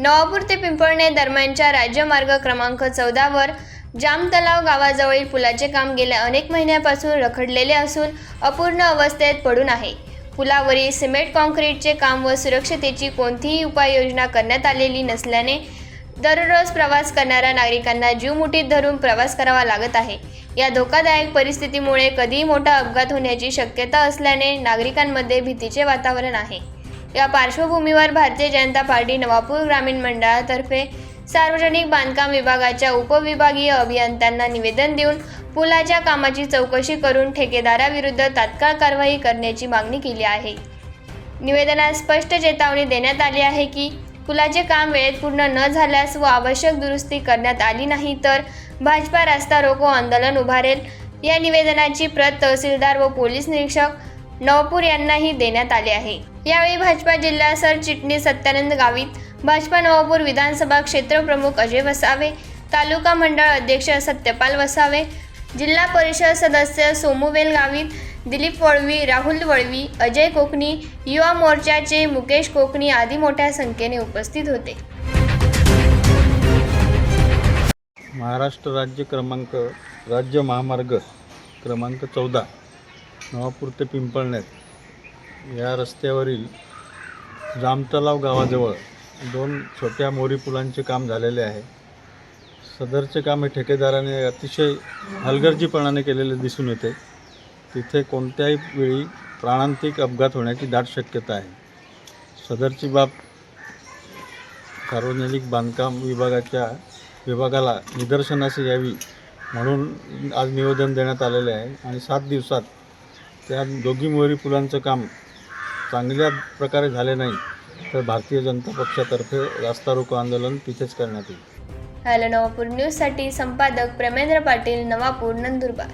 नवापूर ते पिंपळणे दरम्यानच्या राज्यमार्ग क्रमांक चौदावर जाम तलाव गावाजवळील पुलाचे काम गेल्या अनेक महिन्यापासून रखडलेले असून अपूर्ण अवस्थेत पडून आहे. पुलावरील सिमेंट कॉन्क्रीटचे काम व सुरक्षतेची कोणतीही उपाययोजना करण्यात आलेली नसल्याने दररोज प्रवास करणाऱ्या नागरिकांना जीव मुठीत धरून प्रवास करावा लागत आहे. या धोकादायक परिस्थितीमुळे कधीही मोठा अपघात होण्याची शक्यता असल्याने नागरिकांमध्ये भीतीचे वातावरण आहे. या पार्श्वभूमीवर भारतीय जनता पार्टी नवापूर ग्रामीण मंडळातर्फे सार्वजनिक बांधकाम विभागाच्या उपविभागीय अभियंत्यांना निवेदन देऊन पुलाच्या कामाची चौकशी करून ठेकेदाराविरुद्ध तात्काळ कारवाई करण्याची मागणी केली आहे. निवेदनात स्पष्ट चेतावणी देण्यात आली आहे की पुलाचे काम वेळेत पूर्ण न झाल्यास व आवश्यक दुरुस्ती करण्यात आली नाही तर भाजपा रास्ता रोको आंदोलन उभारेल. या निवेदनाची प्रत तहसीलदार व पोलीस निरीक्षक नवपूर यांनाही देण्यात आले आहे. यावेळी भाजपा जिल्हा सरचिटणीस सत्यानंद गावित भाजपा नवापूर विधानसभा क्षेत्रप्रमुख अजय वसावे तालुका मंडळ अध्यक्ष सत्यपाल वसावे जिल्हा परिषद सदस्य सोमुवेल गावित दिलीप वळवी राहुल वळवी अजय कोकणी युवा मोर्चाचे मुकेश कोकणी आदी मोठ्या संख्येने उपस्थित होते. महाराष्ट्र राज्य क्रमांक राज्य महामार्ग क्रमांक चौदा. नवापूर ते पिंपळनेर या रस्त्यावरील जामतलाव गावाजवळ दोन छोट्या मोरी पुलांचे काम झालेले आहे. सदरचे काम हे ठेकेदाराने अतिशय हलगर्जीपणाने केलेले दिसून येते. तिथे कोणत्याही वेळी प्राणांतिक अपघात होण्याची दाट शक्यता आहे. सदरची बाब सार्वजनिक बांधकाम विभागाच्या विभागाला निदर्शनास यावी म्हणून आज निवेदन देण्यात आलेले आहे आणि सात दिवसात त्या दोघी मोहरी पुलांचं काम चांगल्या प्रकारे झाले नाही तर भारतीय जनता पक्षातर्फे रास्ता रोको आंदोलन तिथेच करण्यात येईल. हॅलो नवापूर न्यूजसाठी संपादक प्रेमेंद्र पाटील नवापूर नंदुरबार.